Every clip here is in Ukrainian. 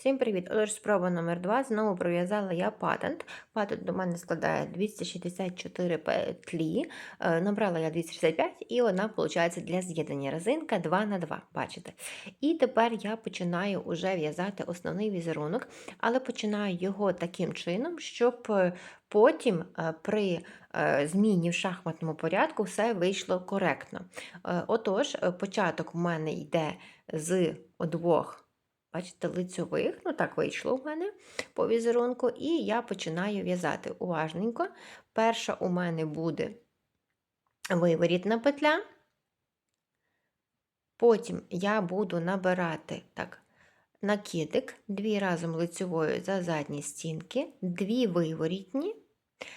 Всім привіт! Отож, спроба номер 2 Знову пров'язала я патент. Патент до мене складає 264 петлі. Е, Набрала я 265 і вона, виходить, для з'єднання резинка 2 на 2 бачите? І тепер я починаю вже в'язати основний візерунок, але починаю його таким чином, щоб е, потім е, при зміні в шахматному порядку все вийшло коректно. Отож, початок в мене йде з двох. Бачите, лицьових, ну так вийшло в мене по візерунку, і я починаю в'язати уважненько. Перша у мене буде виворітна петля. Потім я буду набирати так, накидик, дві разом лицьовою за задні стінки, дві виворітні.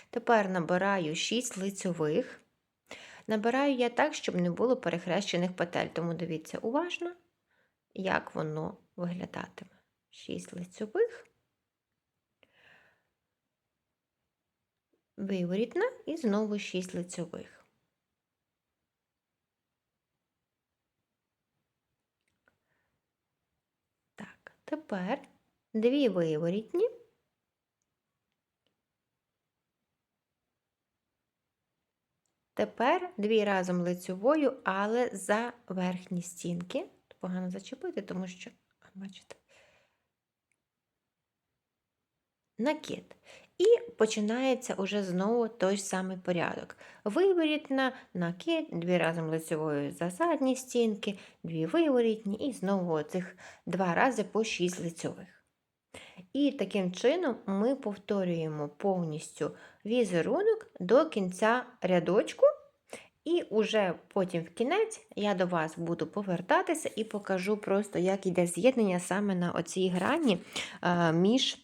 Тепер набираю 6 лицьових. Набираю я так, щоб не було перехрещених петель, тому дивіться уважно, як воно виглядатиме. 6 лицьових, виворітна і знову 6 лицьових. Так, тепер дві виворітні. Тепер дві разом лицьовою, але за верхні стінки. Погано зачепити, тому що, бачите, накид. І починається уже знову той самий порядок. Виворітна, накид, дві разом лицевою за задні стінки, дві виворітні, і знову оцих два рази по шість лицьових. І таким чином ми повторюємо повністю візерунок до кінця рядочку. І уже потім в кінець я до вас буду повертатися і покажу просто, як йде з'єднання саме на оцій грані між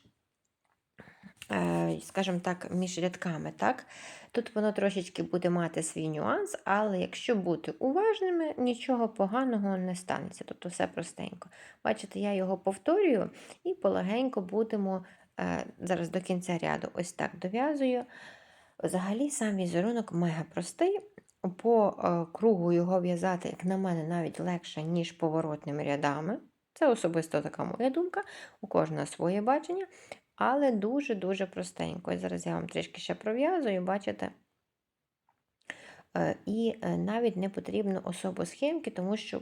Е, скажімо так, між рядками. Так? Тут воно трошечки буде мати свій нюанс, але якщо бути уважними, нічого поганого не станеться. Тобто все простенько. Бачите, я його повторюю і полегенько будемо е, зараз до кінця ряду ось так дов'язую. Взагалі, сам візерунок мега простий. По е, кругу його в'язати, як на мене, навіть легше, ніж поворотними рядами. Це особисто така моя думка, у кожного своє бачення але дуже-дуже простенько. І зараз я вам трішки ще пров'язую, бачите? Е, і е, навіть не потрібно особо схемки, тому що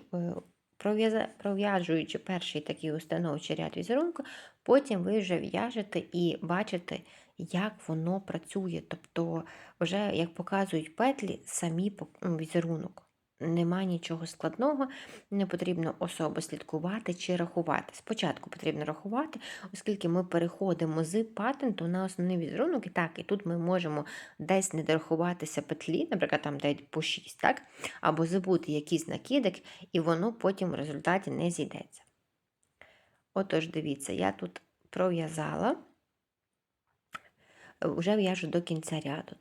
пров'яжуючи перший такий установчий ряд візерунку, потім ви вже в'яжете і бачите, як воно працює. Тобто, вже, як показують петлі, самі візерунок. Нема нічого складного, не потрібно особо слідкувати чи рахувати. Спочатку потрібно рахувати, оскільки ми переходимо з патенту на основний візерунок, і так, і тут ми можемо десь не дорахуватися петлі, наприклад, там дають по 6, так? або забути якийсь накидок, і воно потім в результаті не зійдеться. Отож, дивіться, я тут пров'язала, вже в'яжу до кінця ряду.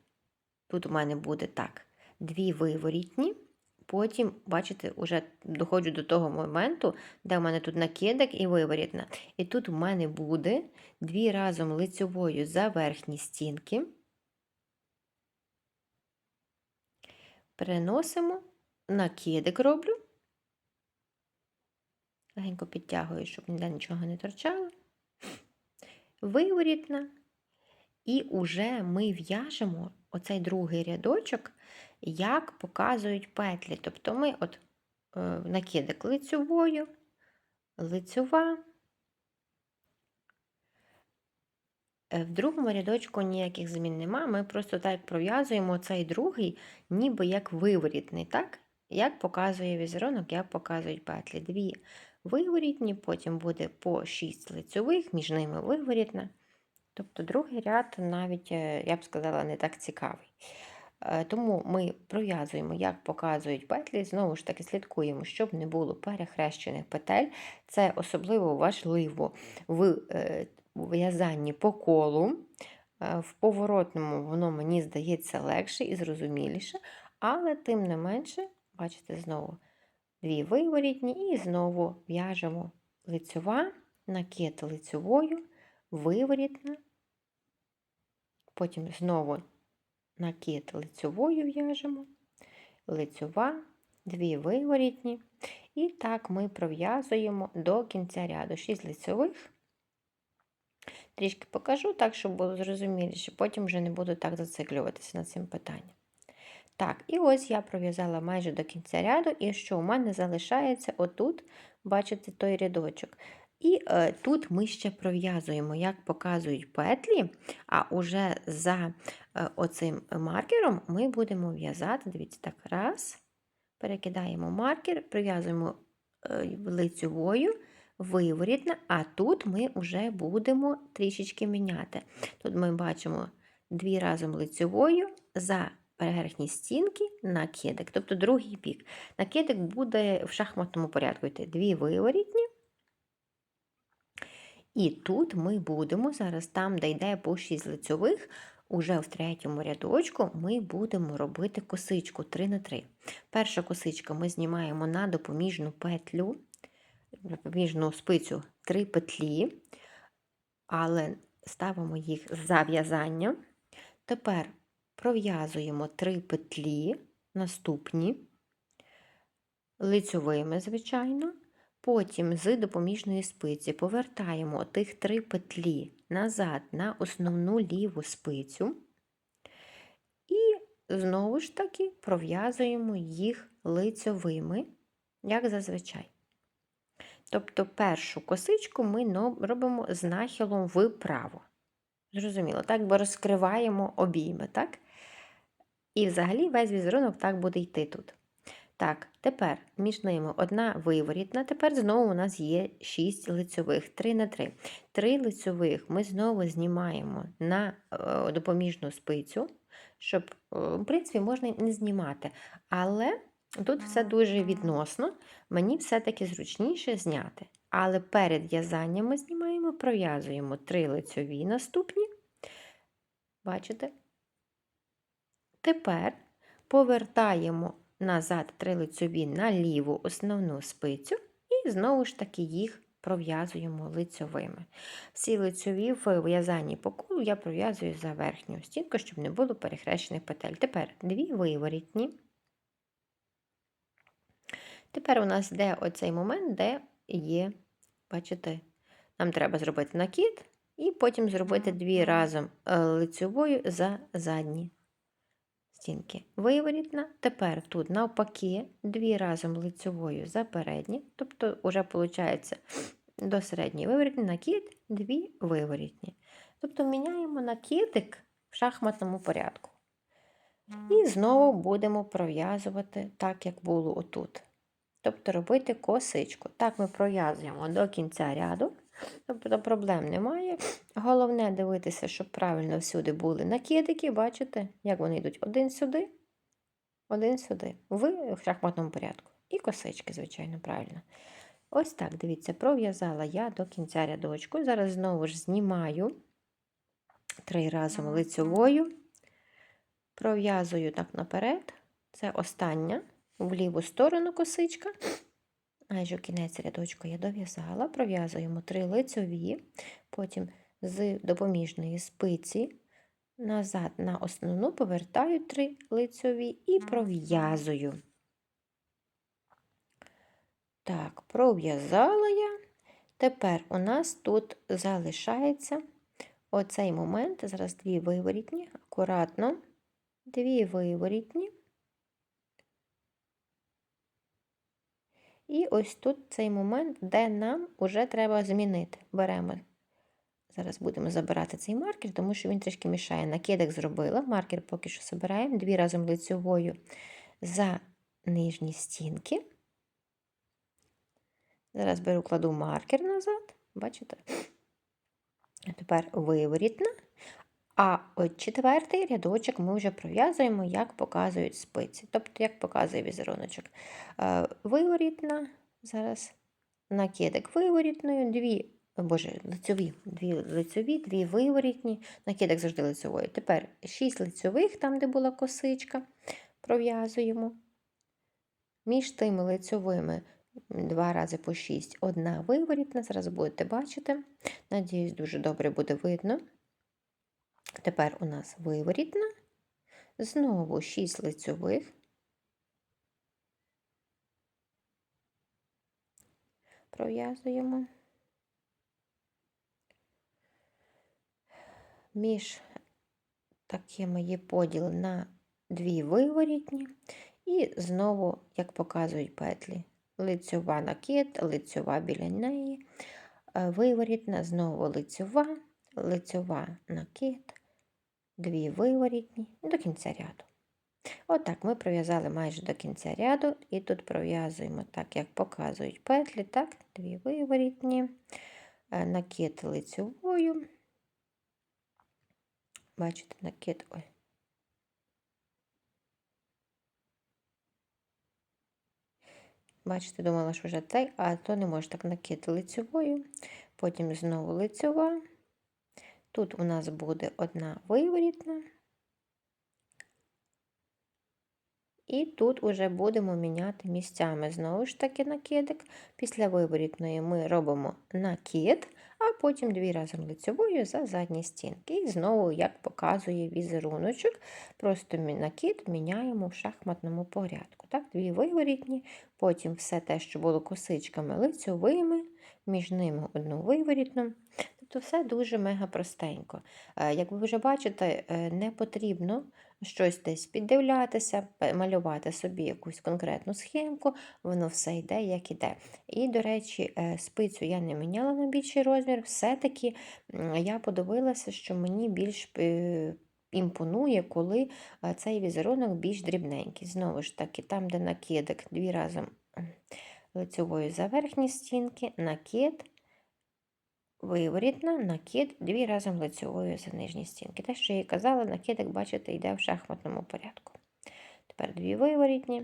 Тут у мене буде так, дві виворітні. Потім, бачите, вже доходжу до того моменту, де в мене тут накидок і виворітна. І тут в мене буде дві разом лицьовою за верхні стінки. Переносимо, накидик роблю. Легенько підтягую, щоб ніде нічого не торчало. Виворітна. І уже ми в'яжемо оцей другий рядочок як показують петлі. Тобто ми от е, накидик лицьовою, лицьова. Е, в другому рядочку ніяких змін нема, ми просто так пров'язуємо цей другий, ніби як виворітний, так? Як показує візерунок, як показують петлі. Дві виворітні, потім буде по 6 лицьових, між ними виворітна. Тобто другий ряд навіть, е, я б сказала, не так цікавий. Е, тому ми пров'язуємо, як показують петлі, знову ж таки слідкуємо, щоб не було перехрещених петель. Це особливо важливо в е, в'язанні по колу. В поворотному воно, мені здається, легше і зрозуміліше, але тим не менше, бачите, знову дві виворітні, і знову в'яжемо лицьова, накид лицьовою, виворітна, потім знову накид лицьовою в'яжемо, лицьова, дві виворітні. І так ми пров'язуємо до кінця ряду 6 лицьових, трішки покажу, так, щоб було зрозуміліше. Потім вже не буду так зациклюватися над цим питанням. Так, і ось я пров'язала майже до кінця ряду, і що у мене залишається отут, бачите, той рядочок. І е, тут ми ще пров'язуємо, як показують петлі, а уже за е, оцим маркером ми будемо в'язати, дивіться, так, раз, перекидаємо маркер, прив'язуємо е, лицьовою, виворітна, а тут ми вже будемо трішечки міняти. Тут ми бачимо дві разом лицьовою за верхні стінки накидик, тобто другий бік. Накидик буде в шахматному порядку йти дві виворітні. І тут ми будемо зараз, там, де йде по 6 лицьових, уже в третьому рядочку ми будемо робити косичку 3 на 3. Перша косичка ми знімаємо на допоміжну петлю, допоміжну спицю 3 петлі, але ставимо їх за в'язання. Тепер пров'язуємо 3 петлі, наступні, лицьовими, звичайно. Потім з допоміжної спиці повертаємо тих три петлі назад на основну ліву спицю і знову ж таки пров'язуємо їх лицьовими, як зазвичай. Тобто першу косичку ми робимо з нахилом вправо. Зрозуміло, так бо розкриваємо обійми, так? І взагалі весь візерунок так буде йти тут. Так, тепер між ними одна виворітна. Тепер знову у нас є 6 лицьових, 3 на 3. 3 лицьових ми знову знімаємо на е, допоміжну спицю, щоб, е, в принципі, можна не знімати. Але тут все дуже відносно, мені все-таки зручніше зняти. Але перед в'язанням ми знімаємо, пров'язуємо 3 лицьові наступні. Бачите? Тепер повертаємо назад три лицьові на ліву основну спицю і знову ж таки їх пров'язуємо лицьовими. Всі лицьові в в'язанні по колу я пров'язую за верхню стінку, щоб не було перехрещених петель. Тепер дві виворітні. Тепер у нас йде оцей момент, де є, бачите, нам треба зробити накид, і потім зробити дві разом е, лицьовою за задні стінки. Виворітна. Тепер тут навпаки, дві разом лицьовою за передні, тобто, вже виходить до середньої виворітні накид, дві виворітні. Тобто міняємо накидик в шахматному порядку. І знову будемо пров'язувати так, як було отут. Тобто робити косичку. Так ми пров'язуємо до кінця ряду. Тобто проблем немає. Головне дивитися, щоб правильно всюди були накидики, бачите, як вони йдуть один сюди, один сюди, в шахматному порядку. І косички, звичайно, правильно. Ось так, дивіться, пров'язала я до кінця рядочку. Зараз знову ж знімаю три разом лицьовою, пров'язую так наперед. Це остання в ліву сторону косичка. Майже кінець рядочку я дов'язала, пров'язуємо три лицьові, потім з допоміжної спиці назад на основну повертаю три лицьові і пров'язую. Так, пров'язала я. Тепер у нас тут залишається оцей момент, зараз дві виворітні, акуратно, дві виворітні. І ось тут цей момент, де нам вже треба змінити. Беремо, зараз будемо забирати цей маркер, тому що він трішки мішає. Накидок зробила, маркер поки що забираємо, дві разом лицьовою за нижні стінки. Зараз беру, кладу маркер назад, бачите? А тепер виворітна. А от четвертий рядочок ми вже пров'язуємо, як показують спиці. Тобто, як показує візеруночок. Е, виворітна, зараз накидик виворітною, дві, боже, лицьові, дві лицьові, дві виворітні, накидик завжди лицьовою. Тепер 6 лицьових, там, де була косичка, пров'язуємо. Між тими лицьовими два рази по 6, одна виворітна, зараз будете бачити. Надіюсь, дуже добре буде видно. Тепер у нас виворітна, знову 6 лицьових, пров'язуємо. між такими є поділ на дві виворітні, і знову, як показують петлі, лицьова накид, лицьова біля неї, е, виворітна, знову лицьова, лицьова накид, дві виворітні до кінця ряду. Отак ми пров'язали майже до кінця ряду, і тут пров'язуємо так, як показують петлі, так, дві виворітні, е, накид лицьовою. Бачите, накид. Ой. Бачите, думала, що вже цей, а то не може так накид лицьовою, потім знову лицьова. Тут у нас буде одна виворітна. І тут уже будемо міняти місцями. Знову ж таки, накидик. Після виворітної ми робимо накид, а потім дві разом лицьовою за задні стінки. І знову, як показує візеруночок, просто накид міняємо в шахматному порядку. Так, Дві виворітні, потім все те, що було косичками лицьовими, між ними одну виворітну. Тобто все дуже мега простенько. Е, як ви вже бачите, е, не потрібно щось десь піддивлятися, малювати собі якусь конкретну схемку, воно все йде, як іде. І, до речі, е, спицю я не міняла на більший розмір, все-таки я подивилася, що мені більш імпонує, коли цей візерунок більш дрібненький. Знову ж таки, там, де накидок, дві разом лицевою за верхні стінки, накид виворітна, накид, дві разом лицевою за нижні стінки. Те, що я казала, накид, як бачите, йде в шахматному порядку. Тепер дві виворітні.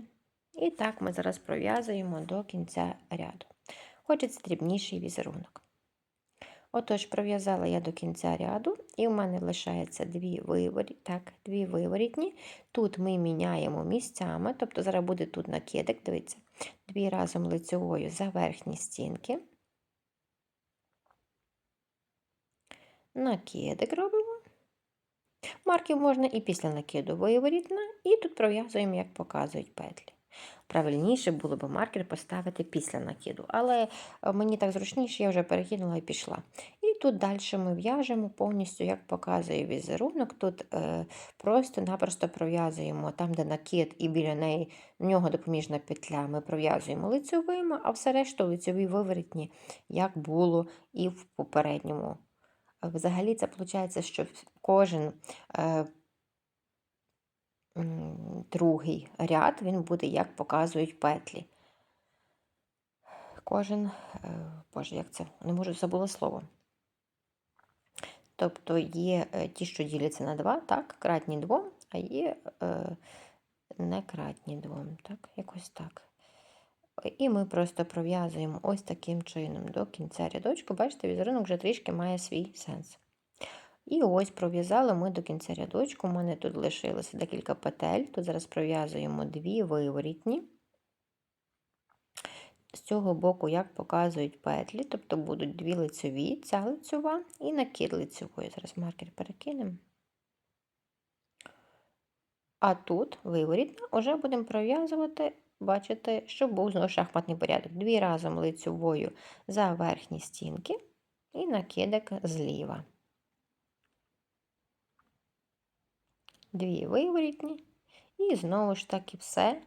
І так ми зараз пров'язуємо до кінця ряду. Хочеться дрібніший візерунок. Отож, пров'язала я до кінця ряду, і в мене лишається дві виворі, так, дві виворітні. Тут ми міняємо місцями, тобто зараз буде тут накидок, дивіться, дві разом лицевою за верхні стінки. Накидик робимо. Марків можна і після накиду виворітна, і тут пров'язуємо, як показують петлі. Правильніше було б маркер поставити після накиду, але е, мені так зручніше, я вже перекинула і пішла. І тут далі ми в'яжемо повністю, як показує візерунок. Тут е, просто-напросто пров'язуємо там, де накид, і біля неї нього допоміжна петля, ми пров'язуємо лицьовими, а все решту лицьові виворітні, як було і в попередньому Взагалі, це виходить, що кожен е, другий ряд він буде, як показують петлі. Кожен, е, боже, як це? Не можу забула слово. Тобто є е, ті, що діляться на два, так, кратні двом, а є е, не кратні двом, так, якось так. І ми просто пров'язуємо ось таким чином до кінця рядочку. Бачите, візерунок вже трішки має свій сенс. І ось пров'язали ми до кінця рядочку. У мене тут лишилося декілька петель. Тут зараз пров'язуємо дві виворітні. З цього боку, як показують петлі, тобто будуть дві лицеві, ця лицьова і накид лицевої. Зараз маркер перекинемо. А тут виворітна, вже будемо пров'язувати бачите, щоб був знову шахматний порядок. Дві разом лицевою за верхні стінки і накидок зліва. Дві виворітні, і знову ж таки все.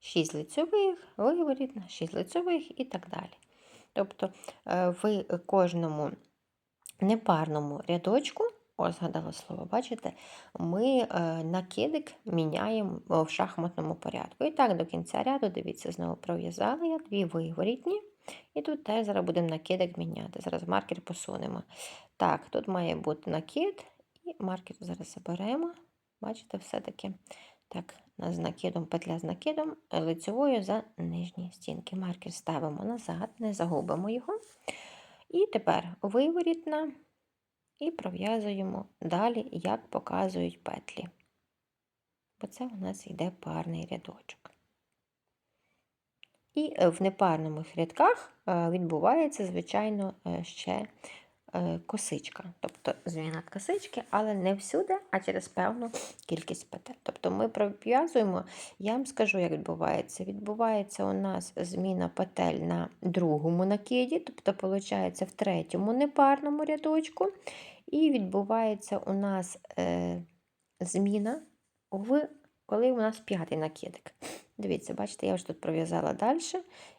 Шість лицьових, виворітна, шість лицьових і так далі. Тобто е, в кожному непарному рядочку о, згадала слово, бачите, ми е, накидик міняємо в шахматному порядку. І так, до кінця ряду, дивіться, знову пров'язали я дві виворітні. І тут теж зараз будемо накидик міняти. Зараз маркер посунемо. Так, тут має бути накид, і маркер зараз заберемо. Бачите, все-таки так, з накидом, петля з накидом, лицевою за нижні стінки. Маркер ставимо назад, не загубимо його. І тепер виворітна і пров'язуємо далі, як показують петлі. Бо це у нас йде парний рядочок. І в непарних рядках е, відбувається, звичайно, е, ще косичка. Тобто зміна косички, але не всюди, а через певну кількість петель. Тобто ми пров'язуємо, я вам скажу, як відбувається. Відбувається у нас зміна петель на другому накиді, тобто, виходить, в третьому непарному рядочку. І відбувається у нас е, зміна, в, коли у нас п'ятий накидик. Дивіться, бачите, я вже тут пров'язала далі.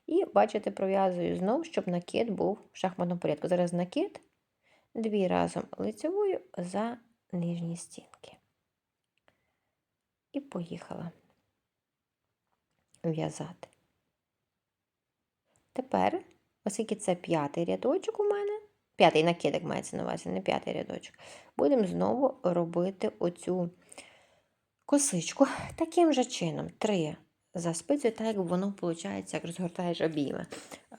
І, бачите, пров'язую знову, щоб накид був в шахматному порядку. Зараз накид, дві разом лицевою за нижні стінки. І поїхала в'язати. Тепер, оскільки це п'ятий рядочок у мене, п'ятий накидок мається на увазі, не п'ятий рядочок, будемо знову робити оцю косичку таким же чином. Три за спицею, так як воно виходить, як розгортаєш обійми.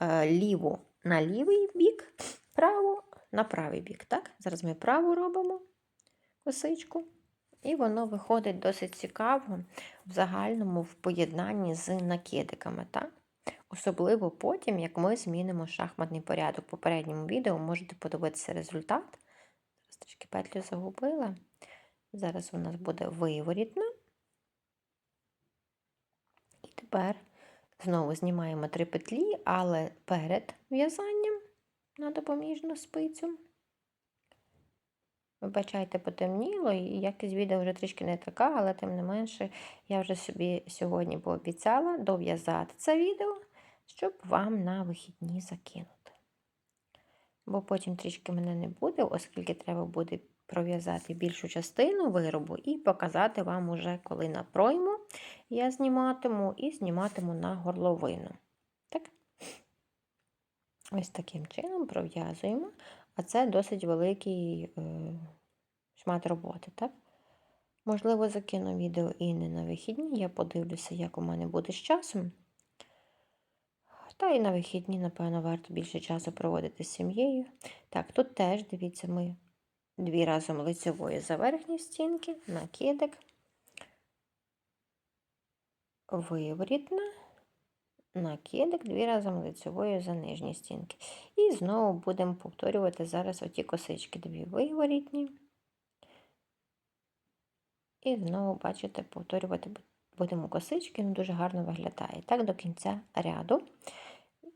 Е, ліву на лівий бік, праву на правий бік. Так? Зараз ми праву робимо косичку. І воно виходить досить цікаво в загальному в поєднанні з накидиками. Так? Особливо потім, як ми змінимо шахматний порядок. В попередньому відео можете подивитися результат. Зараз трішки петлю загубила. Зараз у нас буде виворітна. І тепер знову знімаємо три петлі, але перед в'язанням на допоміжну спицю. Вибачайте, потемніло, і якість відео вже трішки не така, але тим не менше, я вже собі сьогодні пообіцяла дов'язати це відео, щоб вам на вихідні закинути. Бо потім трішки мене не буде, оскільки треба буде пров'язати більшу частину виробу і показати вам уже, коли на пройму я зніматиму і зніматиму на горловину. Так? Ось таким чином пров'язуємо, а це досить великий е, шмат роботи. так? Можливо, закину відео і не на вихідні, я подивлюся, як у мене буде з часом. Та і на вихідні, напевно, варто більше часу проводити з сім'єю. Так, тут теж, дивіться, ми дві разом лицевої за верхні стінки, накидик, виворітна, накидик, дві разом лицевої за нижні стінки. І знову будемо повторювати зараз оті косички, дві виворітні. І знову, бачите, повторювати будемо косички, він дуже гарно виглядає. Так, до кінця ряду.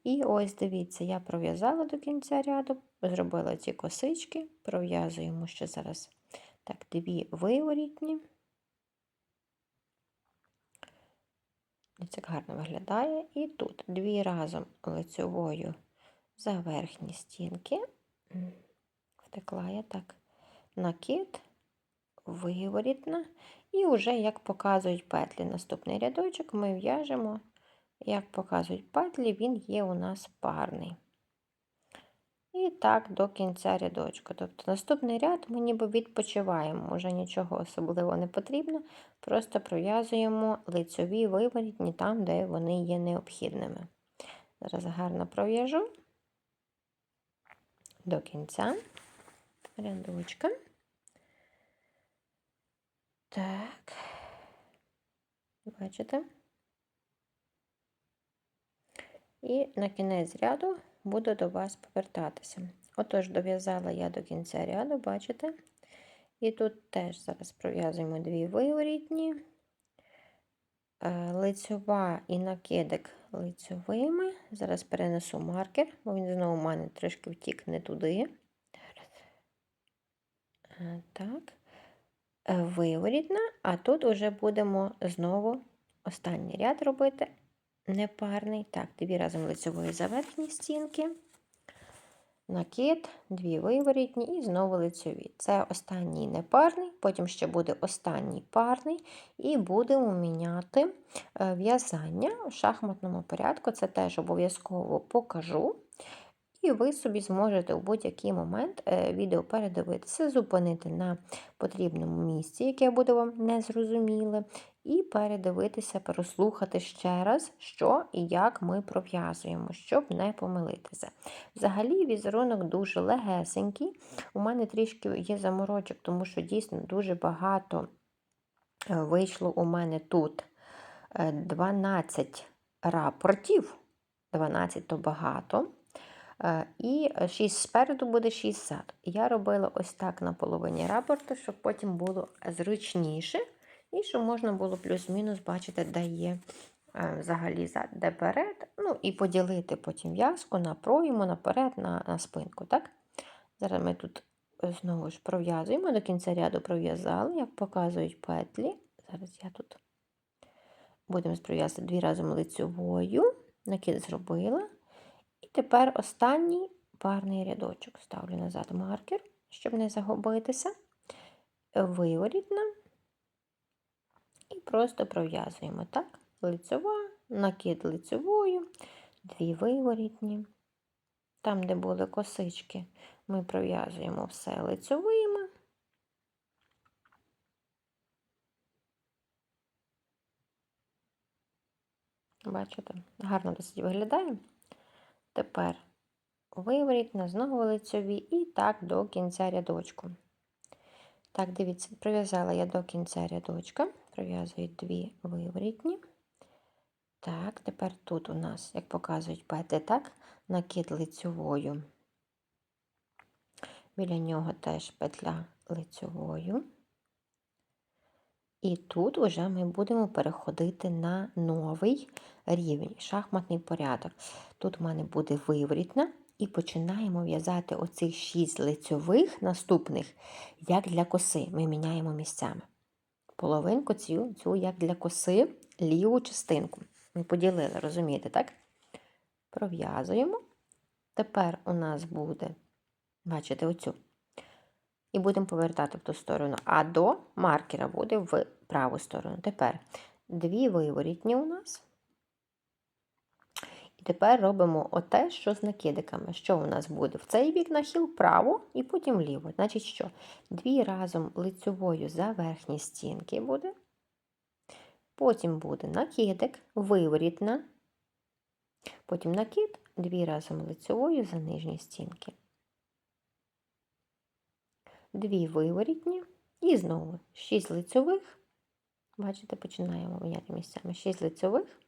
І ось дивіться, я пров'язала до кінця ряду, зробила ці косички, пров'язуємо ще зараз так, дві виворітні. Це гарно виглядає. І тут дві разом лицевою за верхні стінки. Втекла я так, накид, виворітна. І вже, як показують петлі, наступний рядочок, ми в'яжемо як показують петлі, він є у нас парний. І так до кінця рядочку. Тобто наступний ряд ми ніби відпочиваємо, вже нічого особливо не потрібно, просто пров'язуємо лицьові виворітні там, де вони є необхідними. Зараз гарно пров'яжу до кінця рядочка. Так, бачите? І на кінець ряду буду до вас повертатися. Отож, дов'язала я до кінця ряду, бачите? І тут теж зараз пров'язуємо дві виворітні, е, лицьова і накидик лицьовими. Зараз перенесу маркер, бо він знову у мене трошки втік не туди. Е, так, е, виворітна, а тут вже будемо знову останній ряд робити непарний. Так, дві разом лицевої за верхні стінки, накид, дві виворітні і знову лицеві. Це останній непарний, потім ще буде останній парний, і будемо міняти е, в'язання в шахматному порядку. Це теж обов'язково покажу. І ви собі зможете у будь-який момент е, відео передивитися, зупинити на потрібному місці, яке буде вам незрозуміле, і передивитися, переслухати ще раз, що і як ми пров'язуємо, щоб не помилитися. Взагалі, візерунок дуже легесенький. У мене трішки є заморочок, тому що дійсно дуже багато е, вийшло у мене тут 12 е, рапортів. 12 то багато. Е, І 6 спереду буде 6 ззаду. Я робила ось так на половині рапорту, щоб потім було зручніше. І щоб можна було плюс-мінус бачити, де є е, взагалі де перед. Ну і поділити потім в'язку на пройму, наперед, на, на спинку. так? Зараз ми тут знову ж пров'язуємо, до кінця ряду пров'язали, як показують петлі. Зараз я тут будемо пров'язати дві разом лицьовою, накид зробила. І тепер останній парний рядочок. Ставлю назад маркер, щоб не загубитися. Виворітна. І просто пров'язуємо так. Лицьова, накид лицьовою, дві виворітні. Там, де були косички, ми пров'язуємо все лицьовими. Бачите, гарно досить виглядає. Тепер виворітна, знову лицьові і так до кінця рядочку. Так, дивіться, прив'язала я до кінця рядочка, прив'язую дві виворітні. Так, тепер тут у нас, як показують петлі, так, накид лицьовою. Біля нього теж петля лицьовою. І тут вже ми будемо переходити на новий рівень, шахматний порядок. Тут в мене буде виворітна, і починаємо в'язати оцих 6 лицьових наступних, як для коси. Ми міняємо місцями. Половинку цю, цю як для коси, ліву частинку. Ми поділили, розумієте, так? Пров'язуємо. Тепер у нас буде, бачите, оцю. І будемо повертати в ту сторону. А до маркера буде в праву сторону. Тепер дві виворітні у нас. І тепер робимо оте, що з накидиками. Що у нас буде? В цей бік нахил вправо і потім вліво. Значить, що? Дві разом лицьовою за верхні стінки буде. Потім буде накидик, виворітна. Потім накид, дві разом лицьовою за нижні стінки. Дві виворітні. І знову 6 лицьових. Бачите, починаємо міняти місцями 6 лицьових.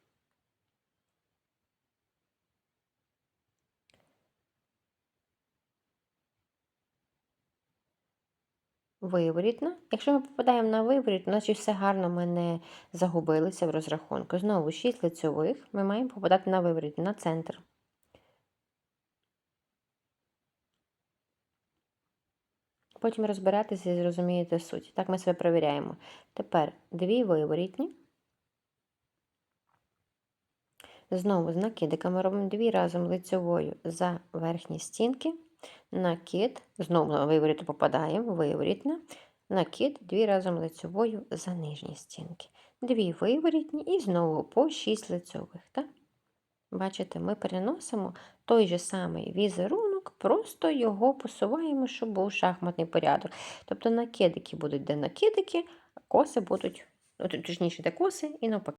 Виворітна. Якщо ми попадаємо на виворіт, значить все гарно ми не загубилися в розрахунку. Знову 6 лицьових ми маємо попадати на виворіт, на центр. Потім розбиратися і зрозумієте суть. Так ми себе перевіряємо. Тепер дві виворітні. Знову з накидиками робимо дві разом лицьовою за верхні стінки. Накид, знову виворіту попадаємо, виворітна. Накид, дві разом лицьовою за нижні стінки. Дві виворітні і знову по 6 лицьових. Так? Бачите, ми переносимо той же самий візерунок, просто його посуваємо, щоб був шахматний порядок. Тобто накидики будуть де накидики, коси будуть, ну, точніше, де коси, і навпаки.